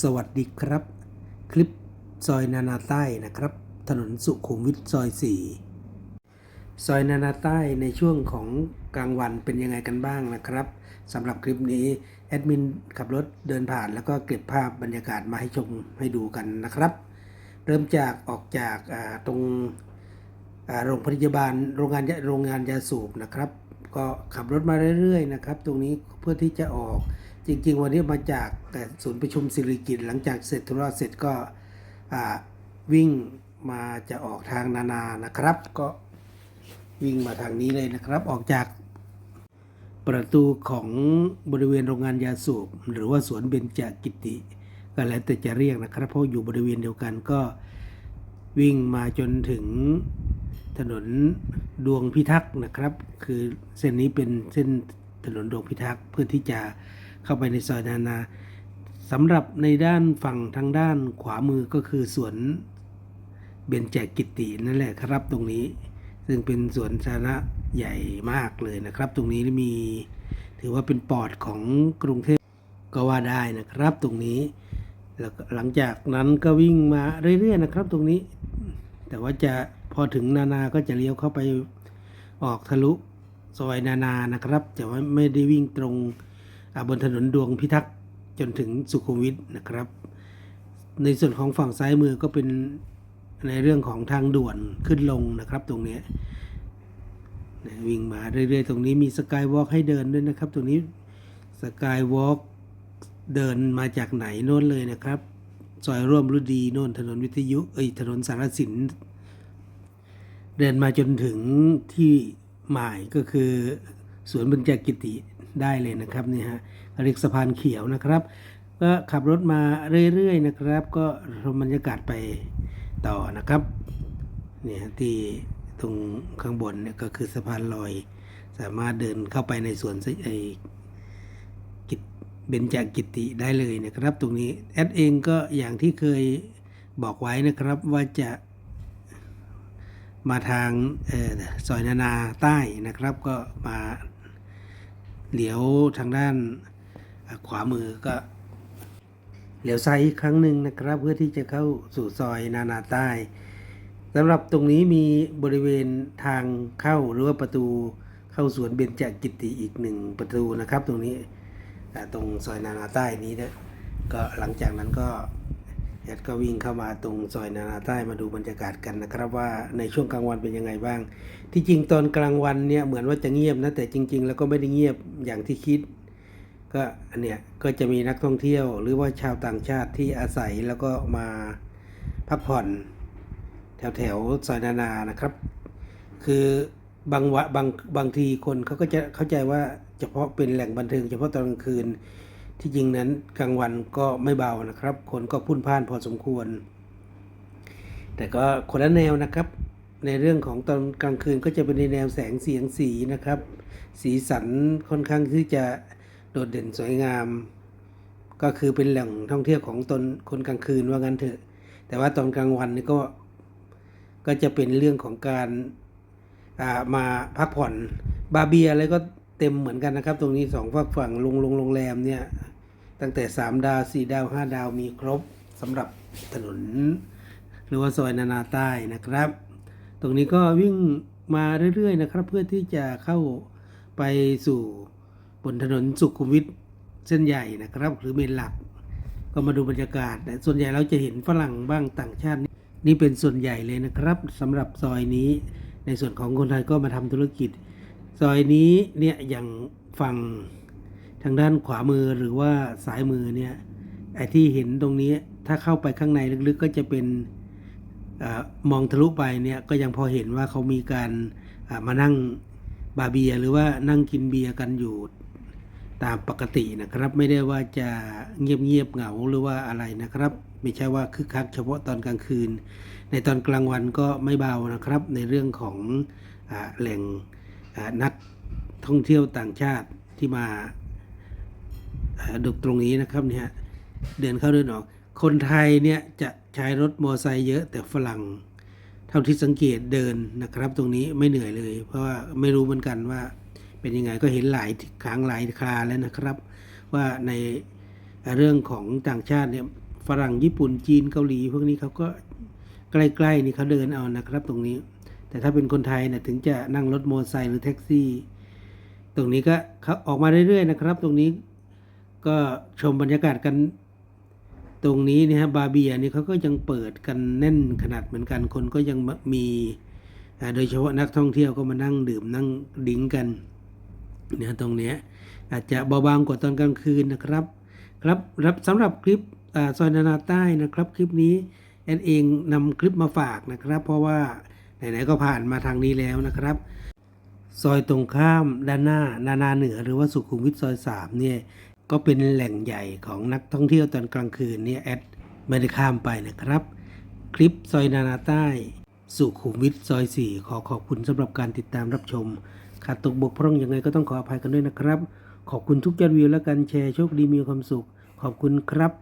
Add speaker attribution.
Speaker 1: สวัสดีครับ คลิปซอยนานาใต้นะครับ ถนนสุขุมวิทซอย 4 ซอยนานาใต้ในช่วงของกลางวันเป็นยังไงกันบ้างนะครับสำหรับคลิปนี้แอดมินขับรถเดินผ่านแล้วก็เก็บภาพบรรยากาศมาให้ชมให้ดูกันนะครับ เริ่มจากออกจากตรงโรงพยาบาลโรงงานโรงงานยาสูบนะครับ ก็ขับรถมาเรื่อยๆนะครับ ตรงนี้เพื่อที่จะออก จริง ๆ วันนี้มาจากแต่ศูนย์ประชุมสิริกิตหลังจากเสร็จธุระเสร็จก็วิ่งมาจะออกทางนานานะครับ ก็วิ่งมาทางนี้เลยนะครับ ออกจากประตูของบริเวณโรงงานยาสูบหรือว่าสวนเบญจกิติก็แล้วแต่จะเรียกนะครับ เพราะอยู่บริเวณเดียวกันก็วิ่งมาจนถึงถนนดวงพิทักษ์นะครับ คือเส้นนี้เป็นเส้นถนนดวงพิทักษ์เพื่อที่จะ เข้าไปในซอยนานาสำหรับในด้านฝั่งทางด้านขวามือก็คือสวนเบญจกิตินั่นแหละครับตรงนี้ ซึ่งเป็นสวนสาธารณะใหญ่มากเลยนะครับ ตรงนี้มีถือว่าเป็นปอดของกรุงเทพก็ว่าได้นะครับตรงนี้แล้วหลังจากนั้นก็วิ่งมาเรื่อยๆนะครับ ตรงนี้ แต่ว่าจะพอถึงนานาก็จะเลี้ยวเข้าไปออกทะลุซอยนานานะครับแต่ว่าไม่ได้วิ่งตรง บนถนนดวงพิทักษ์จนถึงสุขุมวิทนะครับ ในส่วนของฝั่งซ้ายมือก็เป็นในเรื่องของทางด่วนขึ้นลงนะครับตรงนี้นะวิ่งมาเรื่อยๆ ตรงนี้มีสกายวอล์กให้เดินด้วยนะครับ ตรงนี้สกายวอล์กเดินมาจากไหนโน่นเลยนะครับซอยร่วมฤดีโน่นถนนวิทยุเอ้ยถนนสารสิน เดินมาจนถึงที่หมายก็คือสวนบรรจกิติ ได้เลยนะครับนี่ฮะเรียกสะพานเขียวนะครับ ก็ขับรถมาเรื่อยๆนะครับ ก็ชมบรรยากาศไปต่อนะครับเนี่ยที่ตรงข้างบนเนี่ยก็คือสะพานลอย สามารถเดินเข้าไปในสวนไอ้กิจเบญจกิติได้เลยนะครับ ตรงนี้แอดเองก็อย่างที่เคยบอกไว้นะครับว่าจะมาทางออซอยนานาใต้นะครับก็มา เหลียวทางด้านขวามือก็เหลียวซ้ายอีกครั้งหนึ่งนะครับ เพื่อที่จะเข้าสู่ซอยนานาใต้สำหรับตรงนี้มีบริเวณทางเข้าหรือว่าประตูเข้าสวนเบญจกิติอีกหนึ่งประตูนะครับ ตรงนี้ตรงซอยนานาใต้นี้นะก็หลังจากนั้นก็ แอดก็วิ่งเข้ามาตรงซอยนานาใต้มาดูบรรยากาศกันนะครับ ว่าในช่วงกลางวันเป็นยังไงบ้าง ที่จริงตอนกลางวันเนี่ยเหมือนว่าจะเงียบนะแต่จริง ๆ แล้วก็ไม่ได้เงียบอย่างที่คิด ก็อันเนี้ยก็จะมีนักท่องเที่ยว หรือว่าชาวต่างชาติที่อาศัยแล้วก็มาพักผ่อน แถวแถวๆซอยนานานะครับ คือบางวะบางบางทีคนเขาก็จะเข้าใจว่าเฉพาะเป็นแหล่งบันเทิงเฉพาะตอนกลางคืน ที่จริงนั้นกลางวันก็ไม่เบานะครับ คนก็พุ่นพ่านพอสมควร แต่ก็คนละแนวนะครับ ในเรื่องของตอนกลางคืนก็จะเป็นในแนวแสงเสียงสีนะครับ สีสันค่อนข้างที่จะโดดเด่นสวยงาม ก็คือเป็นแหล่งท่องเที่ยวของตนคนกลางคืนว่างั้นเถอะ แต่ว่าตอนกลางวันนี่ก็ก็จะเป็นเรื่องของการามาพักผ่อนบาร์เบียอะไรก็เต็มเหมือนกันนะครับ ตรงนี้สองฝั่งฝั่งงลงโรงแรมเนี่ย ตั้งแต่สามดาวสี่ดาวห้าดาวมีครบสำหรับถนน หรือว่าซอยนานาใต้นะครับ ตรงนี้ก็วิ่งมาเรื่อยๆนะครับ เพื่อที่จะเข้าไปสู่บนถนนสุขุมวิทเส้นใหญ่นะครับ หรือเมนหลัก ก็มาดูบรรยากาศนะส่วนใหญ่เราจะเห็นฝรั่งบ้างต่างชาติ นี่เป็นส่วนใหญ่เลยนะครับสำหรับซอยนี้ ในส่วนของคนไทยก็มาทำธุรกิจ ซอยนี้เนี่ยอย่างฝั่ง ทางด้านขวามือหรือว่าซ้ายมือเนี่ยไอ้ที่เห็นตรงนี้ถ้าเข้าไปข้างในลึกๆก็จะเป็นอมองทะลุไปเนี่ยก็ยังพอเห็นว่าเขามีการมานั่งบาร์เบียหรือว่านั่งกินเบียร์กันอยู่ตามปกตินะครับ ไม่ได้ว่าจะเงียบเงียบๆเหงาหรือว่าอะไรนะครับ ไม่ใช่ว่าคึกคักเฉพาะตอนกลางคืน ในตอนกลางวันก็ไม่เบานะครับ ในเรื่องของอแหล่งนักท่องเที่ยวต่างชาติที่มา ดูตรงนี้นะครับเนี่ยเดินเข้าเดินออก คนไทยเนี่ยจะใช้รถมอเตอร์ไซค์เยอะแต่ฝรั่งเท่าที่สังเกตเดินนะครับ ตรงนี้ไม่เหนื่อยเลย เพราะว่าไม่รู้เหมือนกันว่าเป็นยังไงก็เห็นหลายครั้งหลายคราแล้วนะครับ ว่าในเรื่องของต่างชาติเนี่ยฝรั่งญี่ปุ่นจีนเกาหลีพวกนี้เขาก็ใกล้ๆนี่เขาเดินเอานะครับตรงนี้ แต่ถ้าเป็นคนไทยเนี่ยถึงจะนั่งรถมอเตอร์ไซค์หรือแท็กซี่ ตรงนี้ก็เขาออกมาเรื่อยๆนะครับ ตรงนี้ ก็ชมบรรยากาศกันตรงนี้นะฮะบาเบียนี่เขาก็ยังเปิดกันแน่นขนาดเหมือนกันคนก็ยังมีโดยเฉพาะนักท่องเที่ยวก็มานั่งดื่มนั่งดิ้งกันเนี่ยตรงเนี้ยอาจจะเบาบางกว่าตอนกลางคืนนะครับ ครับรับสำหรับคลิปอซอยนานาใต้นะครับ คลิปนี้แอนเองนำคลิปมาฝากนะครับ เพราะว่าไหนๆก็ผ่านมาทางนี้แล้วนะครับ ซอยตรงข้ามด้านหน้านานาเหนือ หรือว่าสุขุมวิทซอยสามเนี่ย ก็เป็นแหล่งใหญ่ของนักท่องเที่ยวตอนกลางคืนเนี่ยแอดไม่ได้ข้ามไปนะครับ คลิปซอยนานาใต้ สุขุมวิทซอยสี่ขอขอบคุณสำหรับการติดตามรับชม ขาดตกบกพร่องยังไงก็ต้องขออภัยกันด้วยนะครับ ขอบคุณทุกยอดวิวและการแชร์โชคดีมีความสุข ขอบคุณครับ